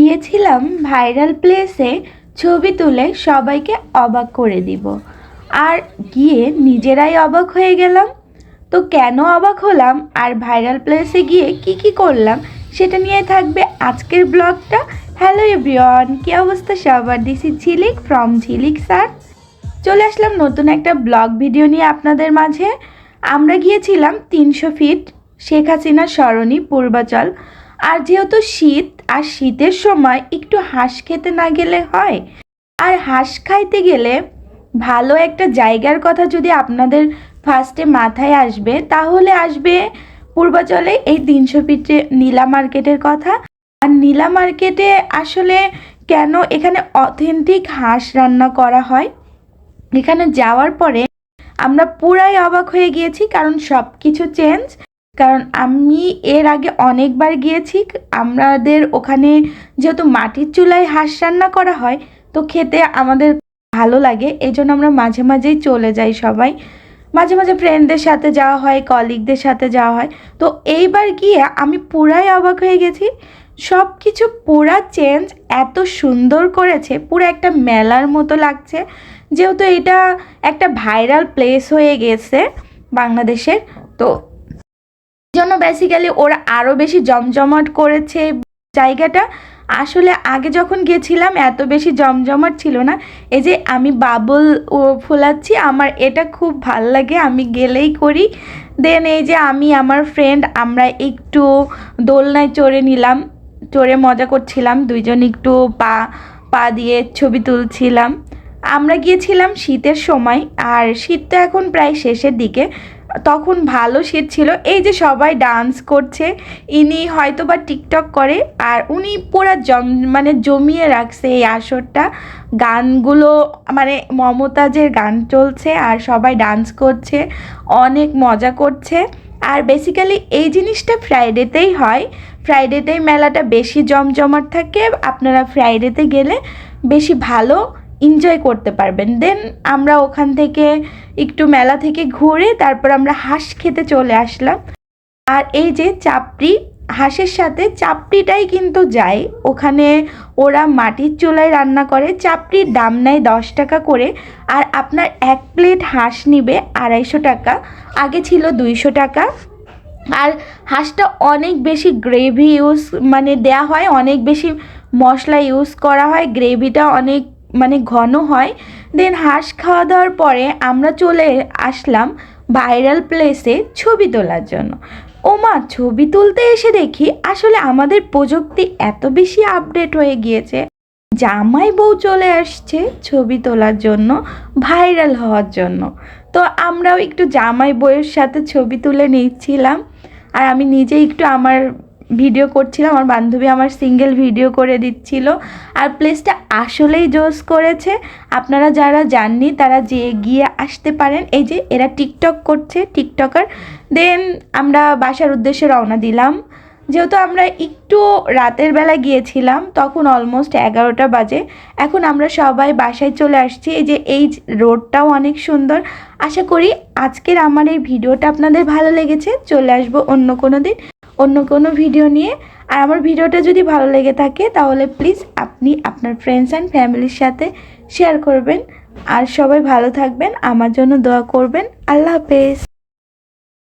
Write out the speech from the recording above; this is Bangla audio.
গিয়েছিলাম ভাইরাল প্লেসে ছবি তুলে সবাইকে অবাক করে দিব। আর গিয়ে নিজেরাই অবাক হয়ে গেলাম। তো কেন অবাক হলাম আর ভাইরাল প্লেসে গিয়ে কি কি করলাম সেটা নিয়ে থাকবে আজকের ব্লগটা। হ্যালো এভরিওয়ান, কী অবস্থা সবার? This is Jhilik from Jhilik sir. চলে আসলাম নতুন একটা ব্লগ ভিডিও নিয়ে আপনাদের মাঝে। আমরা গিয়েছিলাম তিনশো ফিট শেখ হাসিনা সরণি পূর্বাচল। আর যেহেতু শীত, আর শীতের সময় একটু হাঁস খেতে না গেলে হয়। আর হাঁস খাইতে গেলে ভালো একটা জায়গার কথা যদি আপনাদের ফার্স্টে মাথায় আসবে, তাহলে আসবে পূর্বাচলে এই তিনশো পিঠে নীলা মার্কেটের কথা। আর নীলা মার্কেটে আসলে কেন এখানে অথেন্টিক হাঁস রান্না করা হয়? এখানে যাওয়ার পরে আমরা পুরাই অবাক হয়ে গিয়েছি, কারণ সব কিছু চেঞ্জ কারণ আমি এর আগে অনেকবার গিয়েছি আমাদের ওখানে যেহেতু মাটির চুলায় হাঁস রান্না করা হয়, তো খেতে আমাদের ভালো লাগে, এই জন্য আমরা মাঝে মাঝেই চলে যাই সবাই। মাঝে মাঝে ফ্রেন্ডদের সাথে যাওয়া হয় কলিগদের সাথে যাওয়া হয়। তো এইবার গিয়ে আমি পুরাই অবাক হয়ে গেছি সব কিছু পুরা চেঞ্জ এত সুন্দর করেছে, পুরো একটা মেলার মতো লাগছে। যেহেতু এটা একটা ভাইরাল প্লেস হয়ে গেছে বাংলাদেশের, তো জন্য বেসিক্যালি ওরা আরও বেশি জমজমাট করেছে জায়গাটা। আসলে আগে যখন গেছিলাম, এত বেশি জমজমাট ছিল না। এই যে আমি বাবল ও ফোলাচ্ছি, আমার এটা খুব ভালো লাগে, আমি গেলেই করি। দেন এই যে আমি, আমার ফ্রেন্ড আমরা একটু দোলনায় চড়ে নিলাম, চড়ে মজা করছিলাম, দুইজন একটু পা পা দিয়ে ছবি তুলছিলাম। আমরা গিয়েছিলাম শীতের সময়, আর শীত তো এখন প্রায় শেষের দিকে। তখন ভালো শীত ছিল। এই যে সবাই ডান্স করছে, ইনি হয়তো বা টিকটক করে, আর উনি পুরো জম মানে জমিয়ে রাখছে এই আসরটা। গানগুলো মানে মমতাজের গান চলছে আর সবাই ডান্স করছে, অনেক মজা করছে। আর বেসিক্যালি এই জিনিসটা ফ্রাইডেতেই হয়। ফ্রাইডেতেই মেলাটা বেশি জমজমাট থাকে। আপনারা ফ্রাইডেতে গেলে বেশি ভালো এনজয় করতে পারবেন। দেন আমরা ওখান থেকে একটু মেলা থেকে ঘুরে তারপর আমরা হাঁস খেতে চলে আসলাম। আর এই যে চাপড়ি, হাঁসের সাথে চাপড়িটাই কিন্তু যায়। ওখানে ওরা মাটির চুলায় রান্না করে, চাপড়ির দাম নেয় দশ টাকা করে। আর আপনার এক প্লেট হাঁস নিবে আড়াইশো টাকা, আগে ছিল দুইশো টাকা। আর হাঁসটা অনেক বেশি গ্রেভি ইউজ মানে দেয়া হয়, অনেক বেশি মশলা ইউজ করা হয়। গ্রেভিটা অনেক মানে ঘন হয় দেন হাঁস খাওয়া দাওয়ার পরে আমরা চলে আসলাম ভাইরাল প্লেসে ছবি তোলার জন্য। ও মা, ছবি তুলতে এসে দেখি আসলে আমাদের প্রযুক্তি এত বেশি আপডেট হয়ে গিয়েছে। জামাই বউ চলে আসছে ছবি তোলার জন্য ভাইরাল হওয়ার জন্য। তো আমরাও একটু জামাই বউয়ের সাথে ছবি তুলে নিচ্ছিলাম। আর আমি নিজে একটু আমার ভিডিও করছিলাম, আমার বান্ধবী আমার সিঙ্গেল ভিডিও করে দিচ্ছিল। আর প্লেসটা আসলেই জোস করেছে। আপনারা যারা যাননি, তারা যে গিয়ে আসতে পারেন। এই যে, এরা টিকটক করছে টিকটকার দেন আমরা বাসার উদ্দেশ্যে রওনা দিলাম। যেহেতু আমরা একটু রাতের বেলা গিয়েছিলাম, তখন অলমোস্ট এগারোটা বাজে। এখন আমরা সবাই বাসায় চলে আসছি। এই যে, এই রোডটাও অনেক সুন্দর। আশা করি আজকের আমার এই ভিডিওটা আপনাদের ভালো লেগেছে। চলে আসব অন্য কোনো দিন। অন্য কোনো ভিডিও নিয়ে। আর আমার ভিডিওটা যদি ভালো লেগে থাকে, তাহলে প্লিজ আপনি আপনার ফ্রেন্ডস অ্যান্ড ফ্যামিলির সাথে শেয়ার করবেন। আর সবাই ভালো থাকবেন, আমার জন্য দোয়া করবেন। আল্লাহ হাফেজ।